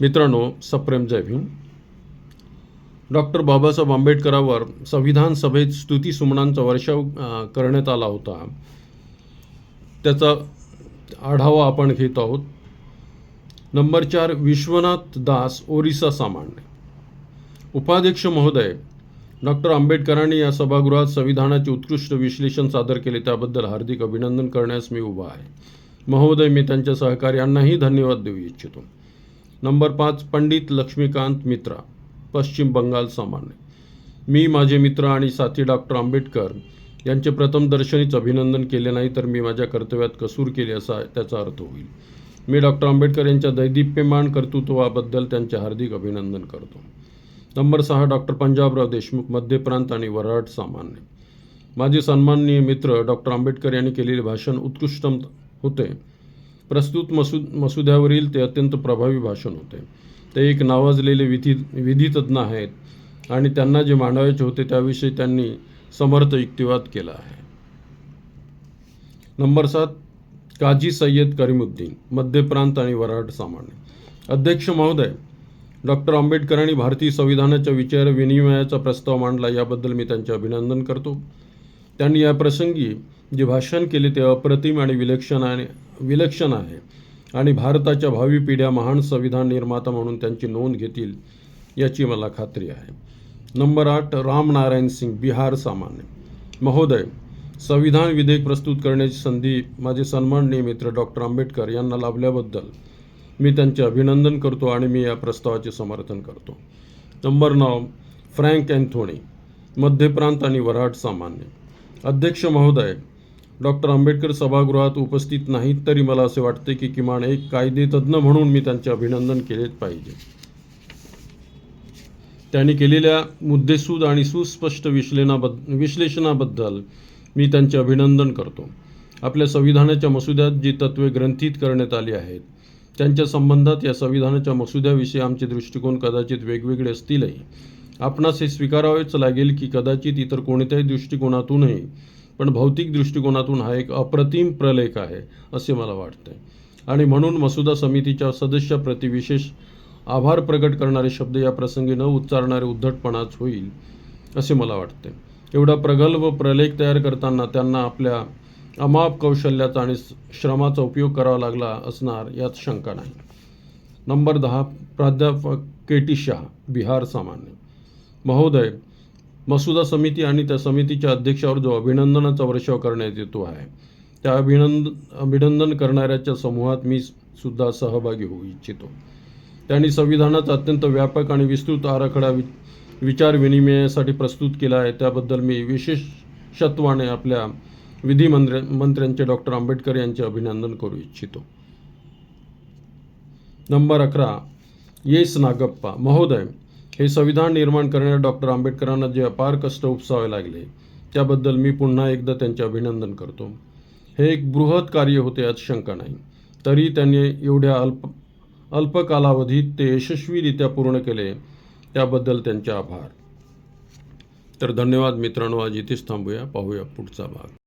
मित्रांनो सप्रेम जय भीम. डॉक्टर बाबासाहेब आंबेडकरांवर संविधान सभेत स्तुती सुमनांचा वर्षाव करण्यात आला होता. त्याचा आढावा आपण घेत आहोत. नंबर चार विश्वनाथ दास ओरिसा सामान्य. उपाध्यक्ष महोदय डॉक्टर आंबेडकरांनी या सभागृहात संविधानाचे उत्कृष्ट विश्लेषण सादर केले त्याबद्दल हार्दिक अभिनंदन करण्यास मी उभा आहे. महोदय मी त्यांच्या सहकार्यांनाही धन्यवाद देऊ इच्छितो. नंबर पाच पंडित लक्ष्मीकांत मित्रा पश्चिम बंगाल सामान्य. मी माझे मित्र आणि साथी डॉक्टर आंबेडकर यांचे प्रथम दर्शनीच अभिनंदन केले नाही तर मी माझ्या कर्तव्यात कसूर केले असा त्याचा अर्थ होईल. मी डॉक्टर आंबेडकर यांच्या दैदिप्यमान कर्तृत्वाबद्दल त्यांचे हार्दिक अभिनंदन करतो. नंबर सहा डॉक्टर पंजाबराव देशमुख मध्य प्रांत आणि वऱ्हाड सामान्य. माझे सन्माननीय मित्र डॉक्टर आंबेडकर यांनी केलेले भाषण उत्कृष्टम होते. प्रस्तुत मसू मसुद्यावरील ते अत्यंत प्रभावी भाषण होते. ते एक नावाजलेले विधी विधितज्ञ आहेत आणि त्यांना जे मांडायचे होते त्याविषयी त्यांनी समर्थ युक्तिवाद केला आहे. नंबर सात काजी सय्यद करीमुद्दीन मध्य प्रांत आणि वऱ्हाड सामान्य. अध्यक्ष महोदय डॉक्टर आंबेडकरांनी भारतीय संविधानाच्या विचार विनिमयाचा प्रस्ताव मांडला याबद्दल मी त्यांचे अभिनंदन करतो. त्यांनी या प्रसंगी जे भाषण केले ते अप्रतिम आणि विलक्षण आणि विलक्षण आहे. आणि भारताच्या भावी पिढ्या महान संविधान निर्माता म्हणून त्यांची नोंद घेतील याची मला खात्री आहे. नंबर आठ रामनारायण सिंग बिहार सामान्य. महोदय संविधान विधेयक प्रस्तुत करण्याची संधी माझे सन्माननीय मित्र डॉक्टर आंबेडकर यांना लाभल्याबद्दल मी त्यांचे अभिनंदन करतो आणि मी या प्रस्तावाचे समर्थन करतो. नंबर नऊ फ्रँक अँथोनी मध्य प्रांत आणि वऱ्हाड सामान्य. अध्यक्ष महोदय डॉक्टर आंबेडकर सभागृहात उपस्थित नाहीत तरी मला असे वाटते की किमान एक कायदेतज्ञ म्हणून मी त्यांचे अभिनंदन केलेच पाहिजे. त्यांनी केलेल्या मुद्देसूद आणि सुस्पष्ट विश्लेनाबद्द विश्लेषणाबद्दल मी त्यांचे अभिनंदन करतो. आपल्या संविधानाच्या मसुद्यात जी तत्त्वे ग्रंथित करण्यात आली आहेत त्यांच्या संबंधात या संविधानाच्या मसुद्याविषयी आमचे दृष्टिकोन कदाचित वेगवेगळे असतीलही. आपणास हे स्वीकारावेच लागेल की कदाचित इतर कोणत्याही दृष्टिकोनातूनही पण भौतिक दृष्टिकोनातून हा एक अप्रतिम प्रलेख आहे असे मला वाटते आणि म्हणून मसुदा समितीच्या सदस्याप्रती विशेष आभार प्रकट करणारे शब्द या प्रसंगी न उच्चारणारे उद्धटपणाच होईल असे मला वाटते एवढा प्रगल्भ प्रलेख तयार करताना त्यांना आपल्या अमाप कौशल्याचा आणि श्रमाचा उपयोग करावा लागला असणार यात शंका नाही. नंबर दहा प्राध्यापक के टी शाह बिहार सामान्य. महोदय मसुदा समिती आणि त्या समितीच्या अध्यक्षावर जो अभिनंदनाचा वर्षाव करण्यात येतो आहे त्या अभिनंद अभिनंदन करणाऱ्याच्या समूहात मी सुद्धा सहभागी होऊ इच्छितो. त्यांनी संविधानाचा अत्यंत व्यापक आणि विस्तृत आराखडा वि विचार विनिमयासाठी प्रस्तुत केला आहे. त्याबद्दल मी विशेषत्वाने आपल्या विधिमंत्र मंत्र्यांचे डॉक्टर आंबेडकर यांचे अभिनंदन करू इच्छितो. नंबर अकरा येस नागप्पा महोदय हे संविधान निर्माण करणाऱ्या डॉक्टर आंबेडकरांना जे अपार कष्ट उपसावे लागले त्याबद्दल मी पुन्हा एकदा त्यांचे अभिनंदन करतो. हे एक बृहत कार्य होते यात शंका नाही. तरी त्यांनी एवढ्या अल्प अल्प कालावधीत ते यशस्वीरित्या पूर्ण केले त्याबद्दल त्यांचे आभार. तर धन्यवाद मित्रांनो आज इथेच थांबूया पाहूया पुढचा भाग.